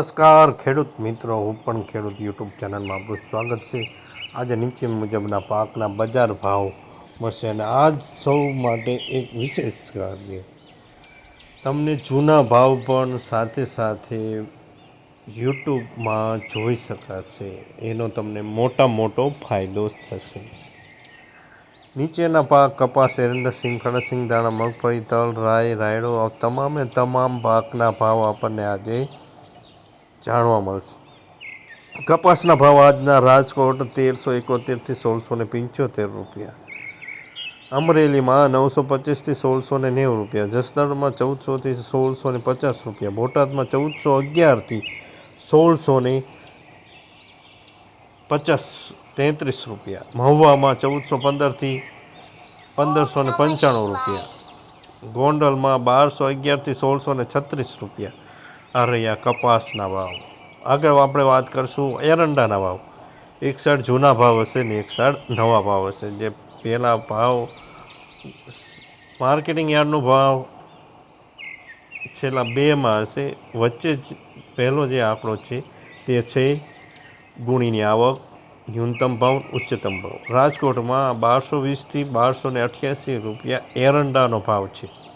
નમસ્કાર, ખેડૂત મિત્રો. હું પણ ખેડૂત યુટ્યુબ ચેનલમાં આપણું સ્વાગત છે. આજે નીચે મુજબના પાકના બજાર ભાવ મળશે અને આજ સૌ માટે એક વિશેષ કાર્ય. તમને જૂના ભાવ પણ સાથે સાથે યુટ્યુબમાં જોઈ શકાશે. એનો તમને મોટા મોટો ફાયદો થશે. નીચેના પાક કપાસ, એરંડા, સિંગ સિંગ દાણા મગફળી, તલ રાય રાયડો તમામે તમામ પાકના ભાવ આપણને આજે જાણવા મળશે. કપાસના ભાવ આજના રાજકોટ તેરસો એકોતેરથી સોળસો ને પંચોતેર રૂપિયા. અમરેલીમાં નવસો પચીસથી સોળસો ને નેવું રૂપિયા. જસદણમાં ચૌદસોથી સોળસો ને પચાસ રૂપિયા. બોટાદમાં ચૌદસો અગિયારથી સોળસો ને પચાસ તેત્રીસ રૂપિયા. મહુવામાં ચૌદસો પંદરથી પંદરસો ને પંચાણું રૂપિયા. ગોંડલમાં બારસો અગિયારથી સોળસો ને છત્રીસ રૂપિયા. આ રહ્યા કપાસના ભાવ આગળ આપણે વાત કરશું એરંડાના ભાવ એક સાઈડ જૂના ભાવ હશે ને એક સાઈડ નવા ભાવ હશે. જે પહેલા ભાવ માર્કેટિંગ યાર્ડનો ભાવ છેલ્લા બેમાં હશે. વચ્ચે જ પહેલો જે આંકડો છે તે છે ગુણીની આવક, ન્યૂનતમ ભાવ, ઉચ્ચતમ ભાવ. રાજકોટમાં બારસો વીસથી બારસો ને અઠ્યાસી રૂપિયા એરંડાનો ભાવ છે.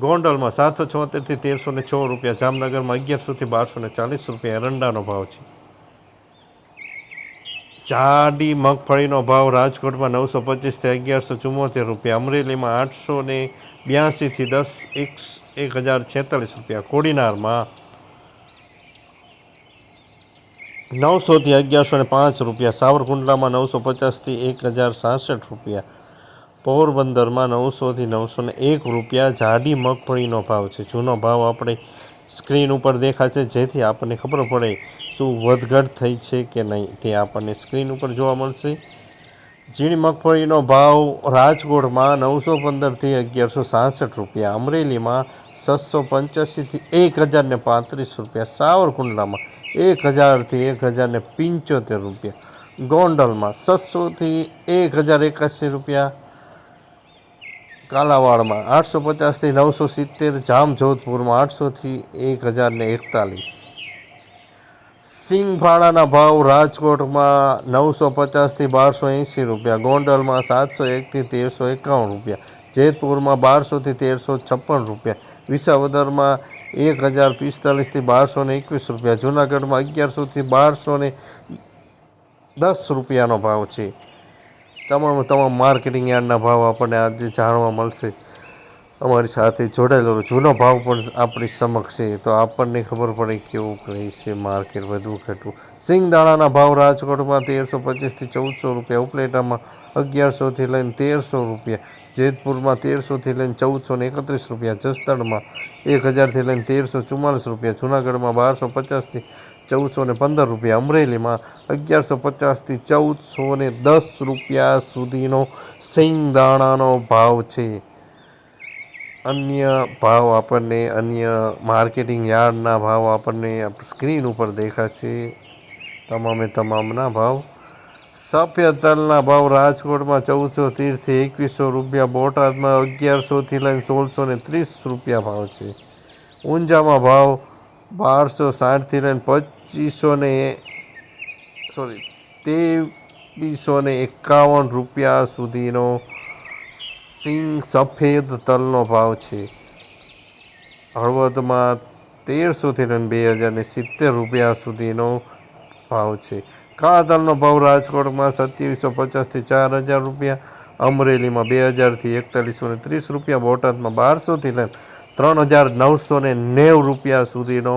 ગોંડલમાં સાતસો છોતેરથી તેરસો ને છ રૂપિયા, જામનગરમાં અગિયારસોથી બારસો ને ચાલીસ રૂપિયા એરંડાનો ભાવ છે. જાડી મગફળીનો ભાવ રાજકોટમાં નવસો પચીસથી અગિયારસો ચુમ્મોતેર રૂપિયા, અમરેલીમાં આઠસો ને બ્યાસીથી દસ એક એક હજાર છેતાલીસ રૂપિયા, કોડીનારમાં નવસોથી અગિયારસો ને પાંચ રૂપિયા, સાવરકુંડલામાં નવસો પચાસથી એક હજાર સાસઠ રૂપિયા પોરબંદરમાં નવસોથી નવસો ને એક રૂપિયા જાડી મગફળીનો ભાવ છે. જૂનો ભાવ આપણે સ્ક્રીન ઉપર દેખાશે, જેથી આપણને ખબર પડે શું વધઘટ થઈ છે કે નહીં. તે આપણને સ્ક્રીન ઉપર જોવા મળશે. ઝીણી મગફળીનો ભાવ રાજકોટમાં નવસો પંદરથી અગિયારસો સાસઠ રૂપિયા, અમરેલીમાં છસો પંચ્યાસીથી એક હજારને પાંત્રીસ રૂપિયા, સાવરકુંડલામાં એક હજારથી એક હજારને પંચોતેર રૂપિયા, ગોંડલમાં છસોથી એક હજાર એકાસી રૂપિયા કાલાવાડમાં આઠસો પચાસથી નવસો સિત્તેર જામ જોધપુરમાં આઠસોથી એક હજાર ને એકતાલીસ. સિંગફાળાના ભાવ રાજકોટમાં નવસો પચાસથી બારસો એંસી રૂપિયા, ગોંડલમાં સાતસો એકથી તેરસો એકાવન રૂપિયા, જેતપુરમાં બારસોથી તેરસો છપ્પન રૂપિયા, વિસાવદરમાં એક હજાર પિસ્તાલીસથી બારસો ને એકવીસ રૂપિયા, જુનાગઢમાં અગિયારસોથી બારસો ને દસ રૂપિયાનો ભાવ છે. તમામ તમામ માર્કેટિંગ યાર્ડના ભાવ આપણને આજે જાણવા મળશે, અમારી સાથે જોડાયેલો જૂનો ભાવ પણ આપણી સમક્ષ છે, તો આપણને ખબર પડે કેવું કહે છે માર્કેટ વધુ ઘટવું. સિંગદાણાના ભાવ રાજકોટમાં તેરસો પચીસથી ચૌદસો રૂપિયા, ઉપલેટામાં અગિયારસોથી લઈને તેરસો રૂપિયા, જેતપુરમાં તેરસોથી લઈને ચૌદસો ને એકત્રીસ રૂપિયા, જસદણમાં એક હજારથી લઈને તેરસો ચુમ્માલીસ રૂપિયા, જુનાગઢમાં બારસો પચાસથી ચૌદસો ને પંદર રૂપિયા અમરેલીમાં અગિયારસો પચાસથી ચૌદસો ને દસ રૂપિયા સુધીનો સિંગદાણાનો ભાવ છે. અન્ય ભાવ આપણને અન્ય માર્કેટિંગ યાર્ડના ભાવ આપણને સ્ક્રીન ઉપર દેખાશે. તમામે તમામના ભાવ. સફેદ તલના ભાવ રાજકોટમાં ચૌદસો તેરથી એકવીસો રૂપિયા, બોટાદમાં અગિયારસોથી લઈને સોળસો ને ત્રીસ રૂપિયા ભાવ છે. ઊંઝામાં ભાવ બારસો સાઠથી લઈને પચીસો ને સોરી ત્રેવીસો ને એકાવન રૂપિયા સુધીનો સિંગ સફેદ તલનો ભાવ છે. હળવદમાં તેરસોથી લઈને બે હજાર ને સિત્તેર રૂપિયા સુધીનો ભાવ છે. કાળા તલનો ભાવ રાજકોટમાં સત્યાવીસો પચાસથી ચાર હજાર રૂપિયા, અમરેલીમાં બે હજારથી એકતાલીસો ને ત્રીસ રૂપિયા, બોટાદમાં બારસોથી લઈને ત્રણ હજાર નવસો ને નેવું રૂપિયા સુધીનો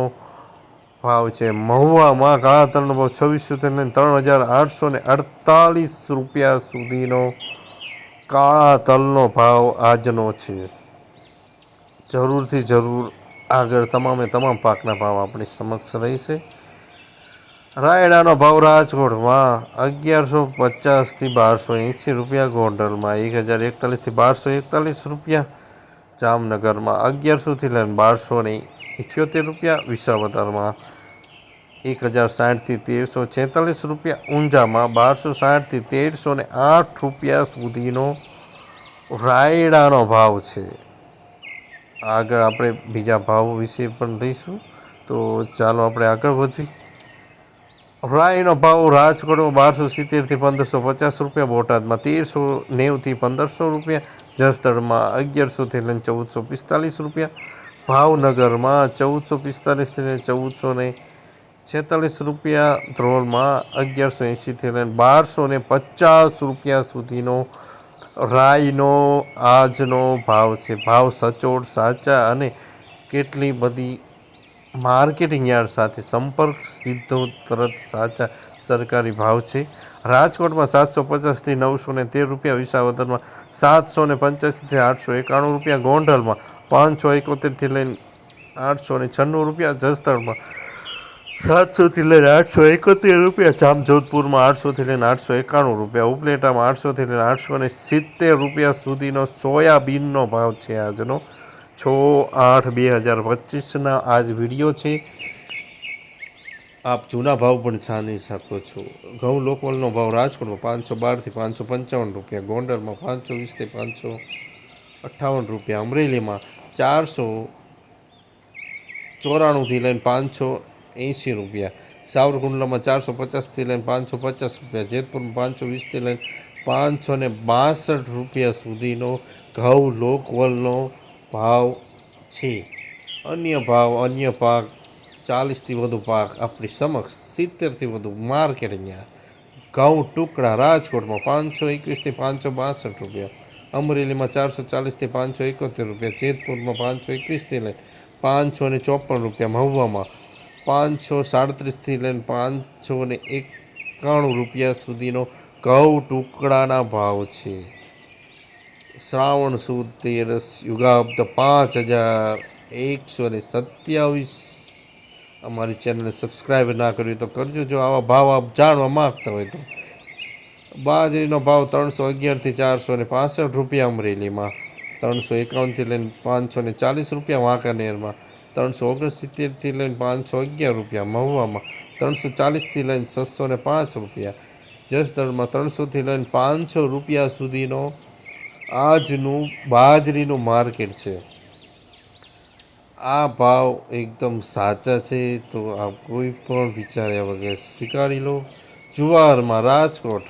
ભાવ છે. મહુવામાં કાળા તલનો ભાવ છવ્વીસો લઈને ત્રણ હજાર આઠસો ને અડતાલીસ રૂપિયા સુધીનો કાળા તલનો ભાવ આજનો છે. જરૂરથી જરૂર આગળ તમામે તમામ પાકના ભાવ આપણી સમક્ષ રહેશે. રાયડાનો ભાવ રાજકોટમાં અગિયારસો પચાસથી બારસો એંસી રૂપિયા, ગોંડલમાં એક હજાર એકતાલીસથી બારસો એકતાલીસ રૂપિયા જામનગરમાં અગિયારસોથી લઈને બારસો ને ઇઠ્યોતેર રૂપિયા વિસાવદરમાં એક હજાર સાઠથી તેરસો છેતાલીસ રૂપિયા ઊંઝામાં બારસો સાઠથી તેરસો ને આઠ રૂપિયા સુધીનો રાયડાનો ભાવ છે. આગળ આપણે બીજા ભાવ વિશે પણ લઈશું. તો ચાલો આપણે આગળ વધીએ. રાયનો ભાવ રાજકોટમાં બારસો સિત્તેરથી પંદરસો પચાસ રૂપિયા, બોટાદમાં તેરસો નેવથી પંદરસો રૂપિયા જસદણમાં અગિયારસોથી લઈને ચૌદસો પિસ્તાલીસ રૂપિયા. ભાવનગરમાં ચૌદસો પિસ્તાલીસથી લઈને ચૌદસો ને છેતાલીસ રૂપિયા. ધ્રોલમાં અગિયારસો એંશીથી લઈને બારસો ને પચાસ રૂપિયા સુધીનો રાઈનો આજનો ભાવ છે. ભાવ સચોટ, સાચા અને કેટલી બધી માર્કેટિંગ યાર્ડ સાથે સંપર્ક સીધો તરત સાચા સરકારી ભાવ છે. રાજકોટમાં સાતસો પચાસથી નવસો ને તેર રૂપિયા વિસાવદરમાં સાતસો ને પંચ્યાસીથી આઠસો એકાણું રૂપિયા, ગોંડલમાં પાંચસો એકોતેરથી લઈને આઠસો ને છન્નું રૂપિયા, જસદણમાં સાતસોથી લઈને આઠસો એકોતેર રૂપિયા, જામજોધપુરમાં આઠસોથી લઈને આઠસો એકાણું રૂપિયા, ઉપલેટામાં આઠસોથી લઈને આઠસો ને સિત્તેર રૂપિયા સુધીનો સોયાબીનનો ભાવ છે આજનો. છ આઠ બે હજાર પચીસના આજ વીડિયો છે. આપ જૂના ભાવ પણ જાણી શકો છો. ઘઉં લોકવલનો ભાવ રાજકોટમાં પાંચસો બારથી પાંચસો પંચાવન રૂપિયા, ગોંડલમાં પાંચસો વીસથી પાંચસો અઠ્ઠાવન રૂપિયા, અમરેલીમાં ચારસો ચોરાણુંથી લઈને પાંચસો એંશી રૂપિયા, સાવરકુંડલામાં ચારસો પચાસથી લઈને પાંચસો પચાસ રૂપિયા, જેતપુરમાં પાંચસો વીસથી લઈને પાંચસો ને બાસઠ રૂપિયા સુધીનો ઘઉં લોકવલનો ભાવ છે. અન્ય ભાવ, અન્ય પાક ચાલીસથી વધુ પાક આપણી સમક્ષ સિત્તેરથી વધુ માર્કેટ અહીંયા. ઘઉં ટુકડા રાજકોટમાં પાંચસો એકવીસથી પાંચસો બાસઠ રૂપિયા. અમરેલીમાં ચારસો ચાલીસથી પાંચસો એકોતેર રૂપિયા. જેતપુરમાં પાંચસો એકવીસથી લઈને પાંચસો ને ચોપન રૂપિયા. મહુવામાં પાંચસો સાડત્રીસથી લઈને પાંચસો ને એકાણું રૂપિયા સુધીનો ઘઉં ટુકડાના ભાવ છે. શ્રાવણ સુદ તેરસ યુગાબ્દ પાંચ હજાર એકસો ને સત્યાવીસ અમારી ચેનલને સબસ્ક્રાઈબ ના કરવી તો કરજો. જો આવા ભાવ આપ જાણવા માગતા હોય તો. બાજરીનો ભાવ ત્રણસો અગિયારથી ચારસો ને પાસઠ રૂપિયા અમરેલીમાં. ત્રણસો એકાવનથી લઈને પાંચસો ને ચાલીસ રૂપિયા વાંકાનેરમાં. ત્રણસો ઓગણસિત્તેરથી લઈને પાંચસો અગિયાર રૂપિયા મહુવામાં. ત્રણસો ચાલીસથી લઈને છસો ને પાંચ રૂપિયા. જસદણમાં ત્રણસોથી લઈને પાંચસો રૂપિયા સુધીનો આજનું બાજરીનું માર્કેટ છે. આ ભાવ એકદમ સાચા છે, તો આપ કોઈ પણ વિચાર્યા વગર સ્વીકારી લો. જુવારમાં રાજકોટ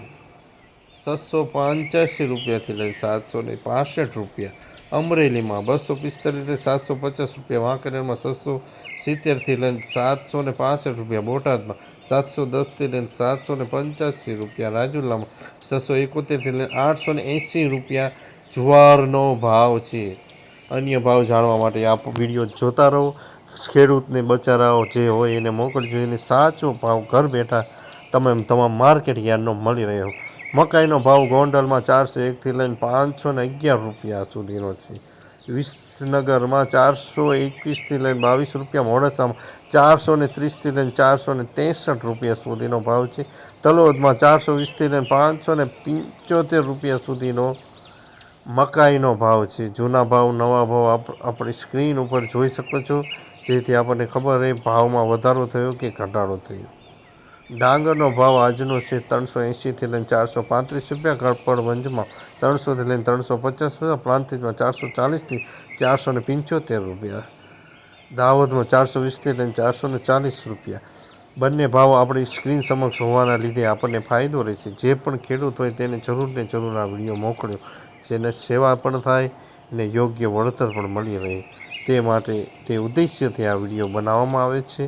છસો પંચ્યાસી રૂપિયાથી લઈને સાતસો ને પાસઠ રૂપિયા. અમરેલીમાં બસો પિસ્તાલીસથી સાતસો પચાસ રૂપિયા. વાંકનેરમાં છસો સિત્તેરથી લઈને સાતસો ને પાસઠ રૂપિયા. બોટાદમાં સાતસો દસથી લઈને સાતસો ને પંચ્યાસી રૂપિયા. રાજુલામાં છસો એકોતેરથી લઈને આઠસો ને એંસી રૂપિયા. જુવારનો ભાવ છે. અન્ય ભાવ જાણવા માટે આપ વીડિયો જોતા રહો. ખેડૂતને બચારાઓ જે હોય એને મોકલજો. એને સાચો ભાવ ઘર બેઠા તમે તમામ માર્કેટ યાર્ડનો મળી રહ્યો. મકાઈનો ભાવ ગોંડલમાં ચારસો એકથી લઈને પાંચસો ને અગિયાર રૂપિયા સુધીનો છે. વિસનગરમાં ચારસો એકવીસથી લઈને બાવીસ રૂપિયા, મોડાસામાં ચારસો ને ત્રીસથી લઈને ચારસો ને ત્રેસઠ રૂપિયા સુધીનો ભાવ છે. તલોદમાં ચારસો વીસથી લઈને પાંચસો ને પંચોતેર રૂપિયા સુધીનો મકાઈનો ભાવ છે. જૂના ભાવ, નવા ભાવ આપ, આપણી સ્ક્રીન ઉપર જોઈ શકો છો. જેથી આપણને ખબર રહે, ભાવમાં વધારો થયો કે ઘટાડો થયો. ડાંગરનો ભાવ આજનો છે ત્રણસો એંશીથી લઈને ચારસો પાંત્રીસ રૂપિયા. કડપડવંજમાં ત્રણસોથી લઈને ત્રણસો પચાસ રૂપિયા. પ્રાંતિજમાં ચારસો ચાલીસથી ચારસો ને પંચોતેર રૂપિયા. દાહોદમાં ચારસો વીસથી લઈને ચારસો ને ચાલીસ રૂપિયા. બંને ભાવ આપણી સ્ક્રીન સમક્ષ હોવાના લીધે આપણને ફાયદો રહેશે. જે પણ ખેડૂત હોય તેને જરૂર ને જરૂર આ વીડિયો મોકલ્યો. જેને સેવા પણ થાય અને યોગ્ય વળતર પણ મળી રહે. તે માટે તે ઉદ્દેશ્યથી આ વીડિયો બનાવવામાં આવે છે.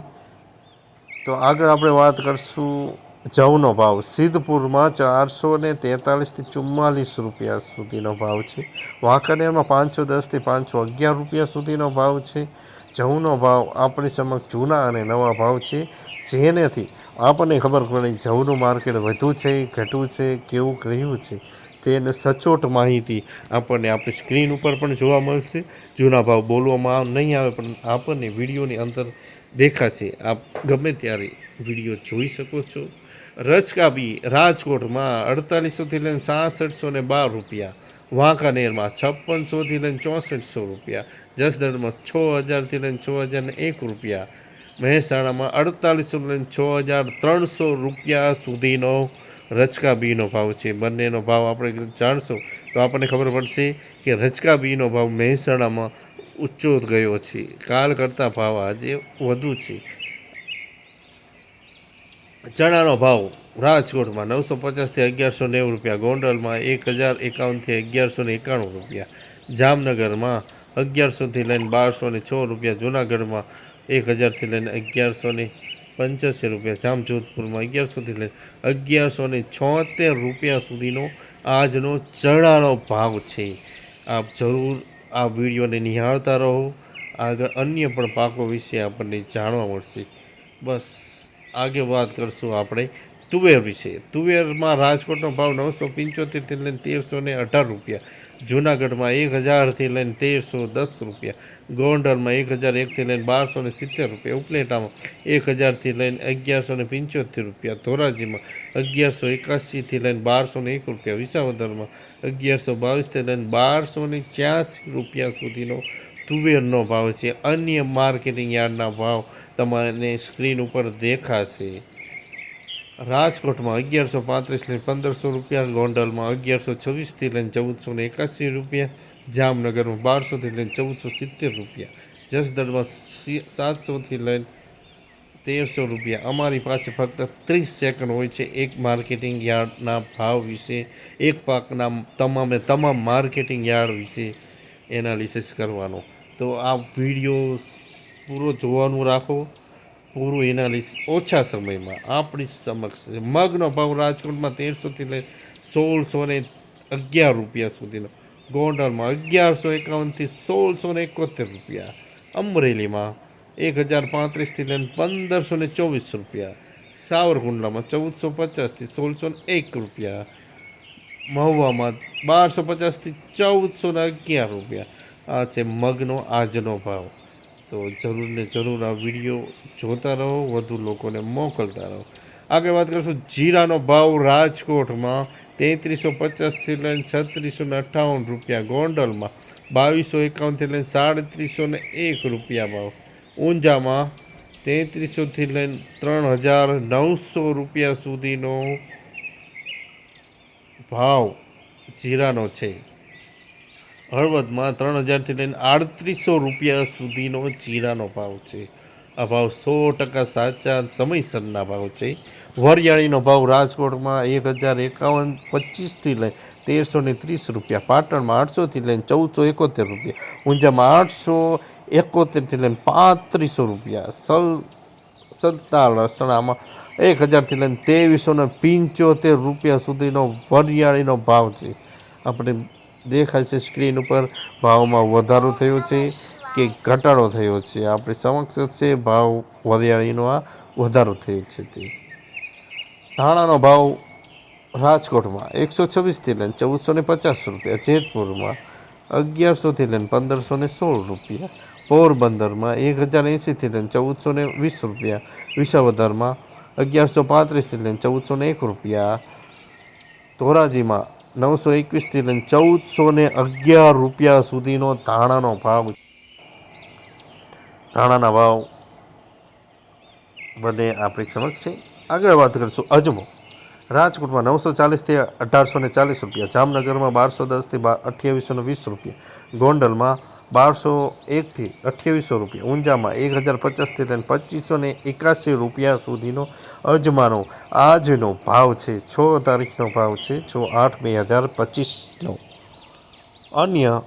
તો આગળ આપણે વાત કરશું જવનો ભાવ. સિદ્ધપુરમાં ચારસો ને તેતાલીસથી ચુમ્માલીસ રૂપિયા સુધીનો ભાવ છે. વાંકાનેરમાં પાંચસો દસથી પાંચસો અગિયાર રૂપિયા સુધીનો ભાવ છે. જવનો ભાવ આપણી સમક્ષ જૂના અને નવા ભાવ છે. જેનેથી આપણને ખબર પડે જવનું માર્કેટ વધુ છે ઘટવું છે, કેવું રહ્યું છે. તેને સચોટ માહિતી આપણને આપણી સ્ક્રીન ઉપર પણ જોવા મળશે. જૂના ભાવ બોલવામાં નહીં આવે, પણ આપણને વિડીયોની અંદર દેખાશે. આપ ગમે ત્યારે વીડિયો જોઈ શકો છો. રચકાબી રાજકોટમાં અડતાલીસોથી લઈને સાસઠસો ને બાર રૂપિયા. વાંકાનેરમાં છપ્પનસોથી લઈને ચોસઠસો રૂપિયા. જસદણમાં છ હજારથી લઈને છ હજાર ને એક રૂપિયા. મહેસાણામાં અડતાલીસો લઈને છ હજાર ત્રણસો રૂપિયા સુધીનો રચકા બીનો ભાવ છે. બંનેનો ભાવ આપણે જાણશું, તો આપણને ખબર પડશે કે રચકા બીનો ભાવ મહેસાણામાં ઊંચો ગયો છે. કાલ કરતાં ભાવ આજે વધુ છે. ચણાનો ભાવ રાજકોટમાં નવસો પચાસથી અગિયારસો નેવું રૂપિયા, ગોંડલમાં એક હજાર એકાવનથી અગિયારસો ને એકાણું રૂપિયા, જામનગરમાં અગિયારસોથી લઈને બારસો ને છ રૂપિયા, જૂનાગઢમાં એક હજારથી લઈને અગિયારસો ને પંચ્યાસી રૂપિયા જામજોધપુરમાં અગિયારસોથી લઈ અગિયારસો ને છોતેર રૂપિયા સુધીનો આજનો ચણાનો ભાવ છે. આપ જરૂર આ વિડીયોને નિહાળતા રહો. આગળ અન્ય પણ પાકો વિશે આપણને જાણવા મળશે. બસ, આગે વાત કરશું આપણે તુવેર વિશે. તુવેરમાં રાજકોટનો ભાવ નવસો પંચોતેરથી લઈને તેરસો ને અઢાર રૂપિયા. જૂનાગઢમાં એક હજારથી લઈને તેરસો દસ રૂપિયા. ગોંડલમાં એક હજાર એકથી લઈને બારસો ને સિત્તેર રૂપિયા. ઉપલેટામાં એક હજારથી લઈને અગિયારસો ને પંચોતેર રૂપિયા. ધોરાજીમાં અગિયારસો એકાસીથી લઈને બારસો ને એક રૂપિયા. વિસાવદરમાં અગિયારસો બાવીસથી લઈને બારસો ને છ્યાસી રૂપિયા સુધીનો તુવેરનો ભાવ છે. અન્ય માર્કેટિંગ યાર્ડના ભાવ તમને સ્ક્રીન ઉપર દેખાશે. રાજકોટમાં અગિયારસો પાંત્રીસ લઈને પંદરસો રૂપિયા, ગોંડલમાં અગિયારસો છવ્વીસથી લઈને ચૌદસો ને એકાસી રૂપિયા, જામનગરમાં બારસોથી લઈને ચૌદસો સિત્તેર રૂપિયા, જસદણમાં સાતસોથી લઈને તેરસો રૂપિયા. અમારી પાસે ફક્ત ત્રીસ સેકન્ડ હોય છે એક માર્કેટિંગ યાર્ડના ભાવ વિશે. એક પાકના તમામે તમામ માર્કેટિંગ યાર્ડ વિશે એનાલિસિસ કરવાનો. તો આ વીડિયો પૂરો જોવાનું રાખો. પૂરું એનાલિસિસ ઓછા સમયમાં આપણી સમક્ષ. મગનો ભાવ રાજકોટમાં તેરસોથી લઈ સોળસો ને અગિયાર રૂપિયા સુધીનો. ગોંડલમાં અગિયારસો એકાવનથી સોળસો ને એકોતેર રૂપિયા. અમરેલીમાં એક હજાર પાંત્રીસથી લઈને પંદરસો ને ચોવીસ રૂપિયા. સાવરકુંડલામાં ચૌદસો પચાસથી સોળસો ને એક રૂપિયા. મહુવામાં બારસો પચાસથી ચૌદસો ને અગિયાર રૂપિયા. આ છે મગનો આજનો ભાવ. તો જરૂર ને જરૂર આ વીડિયો જોતા રહો, વધુ લોકોને મોકલતા રહો. આગળ વાત કરીશું જીરાનો ભાવ રાજકોટમાં તેત્રીસો પચાસથી લઈને છત્રીસો ને અઠ્ઠાવન રૂપિયા ગોંડલમાં, બાવીસો એકાવનથી લઈને સાડત્રીસો ને એક રૂપિયા ભાવ. ઊંઝામાં તેત્રીસોથી લઈને ત્રણ હજાર નવસો રૂપિયા સુધીનો ભાવ જીરાનો છે. હળવદમાં ત્રણ હજારથી લઈને આડત્રીસો રૂપિયા સુધીનો જીરાનો ભાવ છે. આ ભાવ સો ટકા સાચા સમયસરના ભાવ છે. વરિયાળીનો ભાવ રાજકોટમાં એક હજાર એકાવન પચીસથી લઈને તેરસો ને ત્રીસ રૂપિયા. પાટણમાં આઠસોથી લઈને ચૌદસો એકોતેર રૂપિયા. ઊંઝામાં આઠસો એકોતેરથી લઈને પાંત્રીસો રૂપિયા. સલ સત્તા લસણામાં એક હજારથી લઈને ત્રેવીસો ને પંચોતેર રૂપિયા સુધીનો વરિયાળીનો ભાવ છે. આપણે દેખાય છે સ્ક્રીન ઉપર. ભાવમાં વધારો થયો છે કે ઘટાડો થયો છે. આપણી સમક્ષ છે ભાવ વરિયાળીનો આ વધારો થયો છે તે. ધાણાનો ભાવ રાજકોટમાં એકસો છવ્વીસથી લઈને ચૌદસો ને પચાસ રૂપિયા. જેતપુરમાં અગિયારસોથી લઈને પંદરસો ને સોળ રૂપિયા. પોરબંદરમાં એક હજાર એંસીથી લઈને ચૌદસો ને વીસ રૂપિયા. વિસાવદરમાં અગિયારસો પાંત્રીસથી લઈને ચૌદસો ને એક રૂપિયા. ધોરાજીમાં નવસો એકવીસથી લઈને ચૌદસો ને અગિયાર રૂપિયા સુધીનો ધાણાનો ભાવ ધાણાના ભાવ બંને આપણી સમક્ષ છે. આગળ વાત કરીશું અજમો. રાજકોટમાં નવસો ચાલીસથી અઢારસો ચાલીસ રૂપિયા, જામનગરમાં બારસો દસથી અઠ્યાવીસો વીસ રૂપિયા, ગોંડલમાં બારસો એકથી અઠ્યાવીસો રૂપિયા, ઊંઝામાં એક હજાર પચાસથી લઈને પચીસો ને એકાસી રૂપિયા સુધીનો અજમાનો. આજનો ભાવ છે, છ તારીખનો ભાવ છે, છ આઠ બે હજાર પચીસનો. અન્ય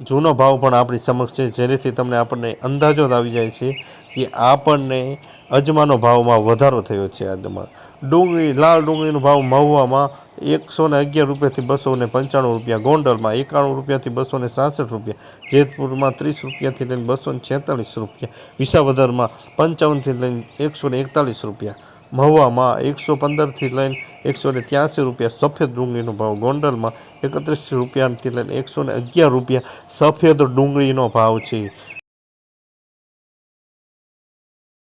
જૂનો ભાવ પણ આપણી સમક્ષ છે, જેનાથી તમને આપણને અંદાજો જ આવી જાય છે કે આપણને અજમાનો ભાવમાં વધારો થયો છે આજમાં. ડુંગળી, લાલ ડુંગળીનો ભાવ મહુવામાં એકસો ને અગિયાર રૂપિયાથી બસો ને પંચાણું રૂપિયા, ગોંડલમાં એકાણું રૂપિયાથી બસો ને સાસઠ રૂપિયા, જેતપુરમાં ત્રીસ રૂપિયાથી લઈને બસો ને છેતાલીસ રૂપિયા, વિસાવદરમાં પંચાવનથી લઈને એકસો ને એકતાલીસ રૂપિયા, મહુવામાં એકસો પંદરથી લઈને એકસો ને ત્યાંસી રૂપિયા સફેદ ડુંગળીનો ભાવ, ગોંડલમાં એકત્રીસ રૂપિયાથી લઈને એકસો ને અગિયાર રૂપિયા સફેદ ડુંગળીનો ભાવ છે.